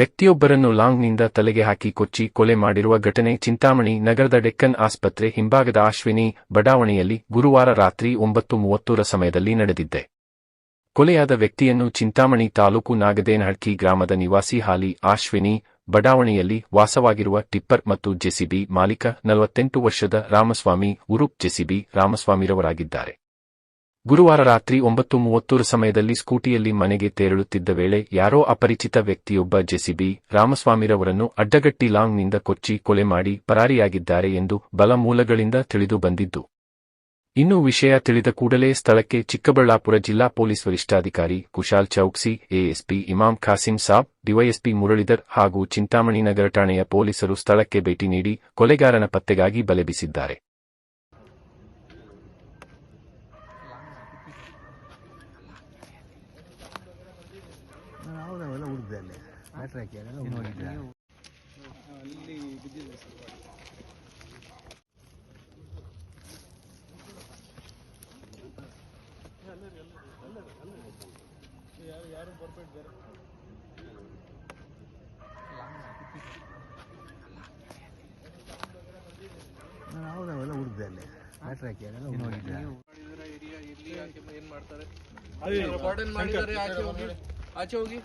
ವ್ಯಕ್ತಿಯೊಬ್ಬರನ್ನು ಲಾಂಗ್ನಿಂದ ತಲೆಗೆ ಹಾಕಿ ಕೊಚ್ಚಿ ಕೊಲೆ ಮಾಡಿರುವ ಘಟನೆ ಚಿಂತಾಮಣಿ ನಗರದ ಡೆಕ್ಕನ್ ಆಸ್ಪತ್ರೆ ಹಿಂಭಾಗದ ಅಶ್ವಿನಿ ಬಡಾವಣೆಯಲ್ಲಿ ಗುರುವಾರ ರಾತ್ರಿ ಒಂಬತ್ತು ಮೂವತ್ತರ ಸಮಯದಲ್ಲಿ ನಡೆದಿದ್ದೆ. ಕೊಲೆಯಾದ ವ್ಯಕ್ತಿಯನ್ನು ಚಿಂತಾಮಣಿ ತಾಲೂಕು ನಾಗದೇನಹಳ್ಕಿ ಗ್ರಾಮದ ನಿವಾಸಿ ಹಾಲಿ ಅಶ್ವಿನಿ ಬಡಾವಣೆಯಲ್ಲಿ ವಾಸವಾಗಿರುವ ಟಿಪ್ಪರ್ ಮತ್ತು ಜೆಸಿಬಿ ಮಾಲೀಕ ನಲವತ್ತೆಂಟು ವರ್ಷದ ರಾಮಸ್ವಾಮಿ ಉರುಪ್ ಜೆಸಿಬಿ ರಾಮಸ್ವಾಮಿರವರಾಗಿದ್ದಾರೆ. ಗುರುವಾರ ರಾತ್ರಿ ಒಂಬತ್ತು ಮೂವತ್ತರ ಸಮಯದಲ್ಲಿ ಸ್ಕೂಟಿಯಲ್ಲಿ ಮನೆಗೆ ತೆರಳುತ್ತಿದ್ದ ವೇಳೆ ಯಾರೋ ಅಪರಿಚಿತ ವ್ಯಕ್ತಿಯೊಬ್ಬ ಜೆಸಿಬಿ ರಾಮಸ್ವಾಮಿರವರನ್ನು ಅಡ್ಡಗಟ್ಟಿ ಲಾಂಗ್ನಿಂದ ಕೊಚ್ಚಿ ಕೊಲೆ ಮಾಡಿ ಪರಾರಿಯಾಗಿದ್ದಾರೆ ಎಂದು ಬಲ ಮೂಲಗಳಿಂದ ತಿಳಿದು ಬಂದಿದ್ದು. ಇನ್ನು ವಿಷಯ ತಿಳಿದ ಕೂಡಲೇ ಸ್ಥಳಕ್ಕೆ ಚಿಕ್ಕಬಳ್ಳಾಪುರ ಜಿಲ್ಲಾ ಪೊಲೀಸ್ ವರಿಷ್ಠಾಧಿಕಾರಿ ಕುಶಾಲ್ ಚೌಕ್ಸಿ, ಎಎಸ್ಪಿ ಇಮಾಮ್ ಖಾಸಿಂ ಸಾಬ್, ಡಿವೈಎಸ್ಪಿ ಮುರಳೀಧರ್ ಹಾಗೂ ಚಿಂತಾಮಣಿ ನಗರ ಠಾಣೆಯ ಪೊಲೀಸರು ಸ್ಥಳಕ್ಕೆ ಭೇಟಿ ನೀಡಿ ಕೊಲೆಗಾರನ ಪತ್ತೆಗಾಗಿ ಬಲೆ ಬೀಸಿದ್ದಾರೆ. ಅಲ್ಲಿ ಹಾಕಿ ಅದೆಲ್ಲ ಹೋಗಿದ್ದೆ ಏನ್ ಮಾಡ್ತಾರೆ ಆಚೆ ಹೋಗಿ ಆಚೆ ಹೋಗಿ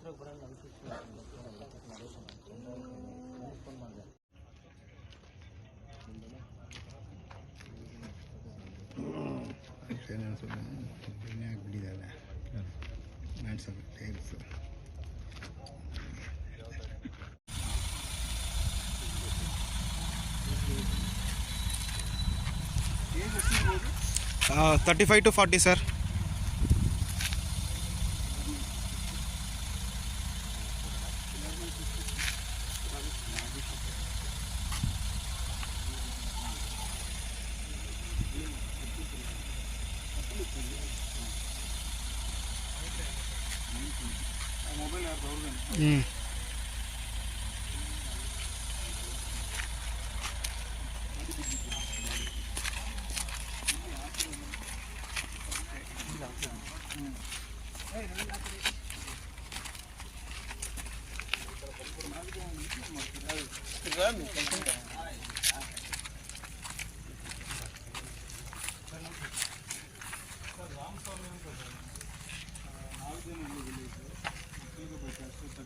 ನಂಬರ್ ಕೊಡಲ್ಲ ಎಣ್ಣೆ ಹಾಕ್ಬಿಟ್ಟಿದ್ದಾರೆ ಮಾಡಿಸೋದು tiles thirty five to forty sir ಹ್ಞೂ Gracias.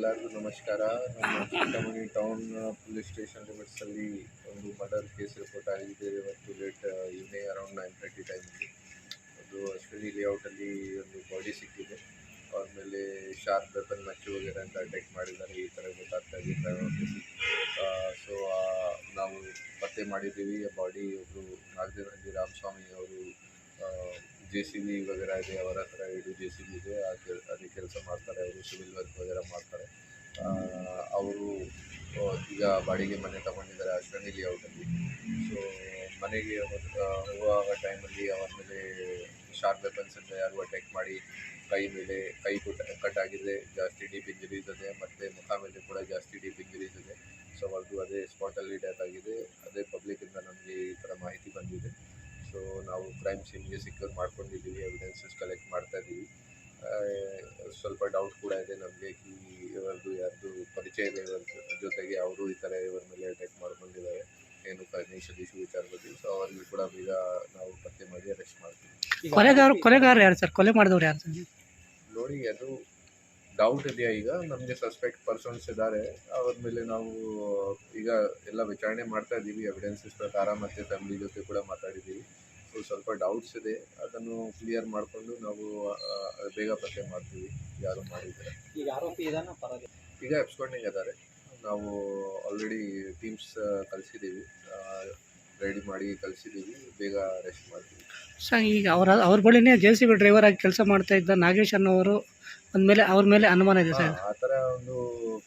ಎಲ್ಲರಿಗೂ ನಮಸ್ಕಾರ. ನಮ್ಮ ಚಿಂತಾಮಣಿ ಟೌನ್ ಪೊಲೀಸ್ ಸ್ಟೇಷನ್ ಲಿಮಿಟ್ಸಲ್ಲಿ ಒಂದು ಮರ್ಡರ್ ಕೇಸ್ ರಿಪೋರ್ಟ್ ಆಗಿದೆ. ಇವತ್ತು late evening around nine thirty ಟೈಮಲ್ಲಿ ಅದು ಅಶ್ವಿನಿ ಲೇಔಟಲ್ಲಿ ಒಂದು ಬಾಡಿ ಸಿಕ್ಕಿದೆ. ಅವ್ರ ಮೇಲೆ ಶಾರ್ಪ್ ವೆಪನ್ ಮಚ್ಚು ವಗೇರೆ ಅಂತ ಅಟ್ಯಾಕ್ ಮಾಡಿದ್ದಾರೆ. ಈ ಥರ ಗೊತ್ತಾಗ್ತಾ ಇದೆ ಸೊ ನಾವು ಪತ್ತೆ ಮಾಡಿದ್ದೀವಿ. ಬಾಡಿ ಒಬ್ಬರು ನಾಗದೇನಹಳ್ಳಿ ರಾಮಸ್ವಾಮಿ ಅವರು ಜೆ ಸಿ ಬಿ ವಗೇರ ಇದೆ, ಅವರ ಹತ್ರ ಇಡೀ ಜೆ ಸಿ ಬಿ ಇದೆ, ಆ ಅದೇ ಕೆಲಸ ಮಾಡ್ತಾರೆ, ಅವರು ಸಿವಿಲ್ ವರ್ಕ್ ವಗೇರ ಮಾಡ್ತಾರೆ. ಅವರು ಈಗ ಬಾಡಿಗೆ ಮನೆ ತಗೊಂಡಿದ್ದಾರೆ ಅಷ್ಟರಲ್ಲಿ ಲೇಔಟಲ್ಲಿ ಸೊ ಮನೆಗೆ ಹೋಗುವಾಗ ಟೈಮಲ್ಲಿ ಅವರ ಮೇಲೆ ಶಾರ್ಪ್ ವೆಪನ್ಸಿಂದ ಯಾರು ಅಟ್ಯಾಕ್ ಮಾಡಿ, ಕೈ ಮೇಲೆ, ಕೈ ಕುಟ್ ಕಟ್ ಆಗಿದೆ ಜಾಸ್ತಿ ಡೀಪ್ ಇಂಜರೀಸ್ ಇದೆ, ಮತ್ತು ಮುಖ ಮೇಲೆ ಕೂಡ ಜಾಸ್ತಿ ಡೀಪ್ ಇಂಜರೀಸ್ ಇದೆ. ಸೊ ಅವ್ರದ್ದು ಅದೇ ಸ್ಪಾಟಲ್ಲಿ ಡೆತ್ ಆಗಿದೆ, ಅದೇ ಪಬ್ಲಿಕ್ಕಿಂದ ನಮಗೆ ಈ ಥರ ಮಾಹಿತಿ ಬಂದಿದೆ ಸೊ ನಾವು ಕ್ರೈಮ್ ಸೀನ್ಗೆ ಸಿಕ್ಯೂರ್ ಮಾಡ್ಕೊಂಡಿದ್ದೀವಿ ಎವಿಡೆನ್ಸಸ್ ಕಲೆಕ್ಟ್ ಮಾಡ್ತಾ ಇದ್ದೀವಿ ಸ್ವಲ್ಪ ಡೌಟ್ ಕೂಡ ಇದೆ ನಮಗೆ ಈ ಇವರದ್ದು ಯಾರ್ದು ಪರಿಚಯ ಇದೆ ಇವರ ಜೊತೆಗೆ ಅವರು ಈ ಥರ ಇವರ ಮೇಲೆ ಅಟ್ಯಾಕ್ ಮಾಡ್ಕೊಂಡಿದ್ದಾರೆ. ಏನು ಫೈನಾನ್ಷಿಯಲ್ ಇಶ್ಯೂ ವಿಚಾರ ಬಗ್ಗೆ ಸೊ ಅವ್ರಿಗೆ ಕೂಡ ಈಗ ನಾವು ಪತ್ತೆ ಮಾಡಿ ಅರೆಸ್ಟ್ ಮಾಡ್ತೀವಿ. ಕೊಲೆಗಾರ ಕೊಲೆಗಾರ ಯಾರು ಸರ್? ಕೊಲೆ ಮಾಡಿದವ್ರು ಯಾರು ಸರ್? ನೋಡಿ ಅದು ಡೌಟ್ ಇದೆಯಾ ಈಗ? ನಮಗೆ ಸಸ್ಪೆಕ್ಟ್ ಪರ್ಸನ್ಸ್ ಇದ್ದಾರೆ. ಅವ್ರ ಮೇಲೆ ನಾವು ಈಗ ಎಲ್ಲ ವಿಚಾರಣೆ ಮಾಡ್ತಾ ಇದ್ದೀವಿ ಎವಿಡೆನ್ಸಸ್ ಪ್ರಕಾರ ಮತ್ತು ಫ್ಯಾಮಿಲಿ ಜೊತೆ ಕೂಡ ಮಾತಾಡಿದ್ದೀವಿ ಸ್ವಲ್ಪ ಡೌಟ್ಸ್ ಇದೆ. ಅದನ್ನು ಕ್ಲಿಯರ್ ಮಾಡಿಕೊಂಡು ನಾವು ಬೇಗ ಪತ್ತೆ ಮಾಡ್ತೀವಿ ಯಾರು ಮಾಡಿದ್ದಾರೆ. ಈಗ ಆರೋಪಿ ಇದಾನ? ಈಗ ಎಬ್ಸ್ಕೊಂಡಿಂಗ್ ಇದ್ದಾರೆ ನಾವು ಆಲ್ರೆಡಿ ಟೀಮ್ಸ್ ಕಲಿಸಿದ್ದೀವಿ ರೆಡಿ ಮಾಡಿ ಕಲಿಸಿದ್ದೀವಿ ಬೇಗ ಅರೆಸ್ಟ್ ಮಾಡ್ತೀವಿ. ಸರ್ ಈಗ ಅವರ ಅವ್ರ ಬಳಿನೇ ಜೆ ಸಿ ಬಿ ಡ್ರೈವರ್ ಆಗಿ ಕೆಲಸ ಮಾಡ್ತಾ ಇದ್ದ ನಾಗೇಶ್ ಅನ್ನೋರು ಅಂದಮೇಲೆ ಅವ್ರ ಮೇಲೆ ಅನುಮಾನ ಇದೆ ಸರ್? ಆ ಥರ ಒಂದು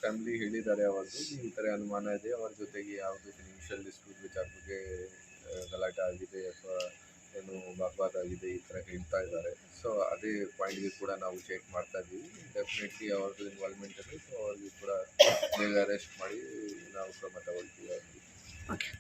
ಫ್ಯಾಮಿಲಿ ಹೇಳಿದ್ದಾರೆ ಅವರು ಈ ಥರ ಅನುಮಾನ ಇದೆ. ಅವ್ರ ಜೊತೆಗೆ ಯಾವುದು ಫಿನಾನ್ಷಿಯಲ್ ಡಿಸ್ಪ್ಯೂಟ್ ವಿಚಾರ ಬಗ್ಗೆ ಗಲಾಟೆ ಆಗಿದೆ ಅಥವಾ ಏನು ಆಗಿದೆ ಈ ಥರ ಹೇಳ್ತಾ ಇದ್ದಾರೆ. ಸೊ ಅದೇ ಪಾಯಿಂಟ್ಗೆ ಕೂಡ ನಾವು ಚೆಕ್ ಮಾಡ್ತಾ ಇದ್ದೀವಿ ಡೆಫಿನೆಟ್ಲಿ ಅವ್ರದ್ದು ಇನ್ವಾಲ್ವ್ಮೆಂಟ್ ಇದೆ ಸೊ ಅವ್ರಿಗೆ ಕೂಡ ಅರೆಸ್ಟ್ ಮಾಡಿ ನಾವು ಕ್ರಮ ತಗೊಳ್ತೀವಿ. ಅವ್ರಿಗೆ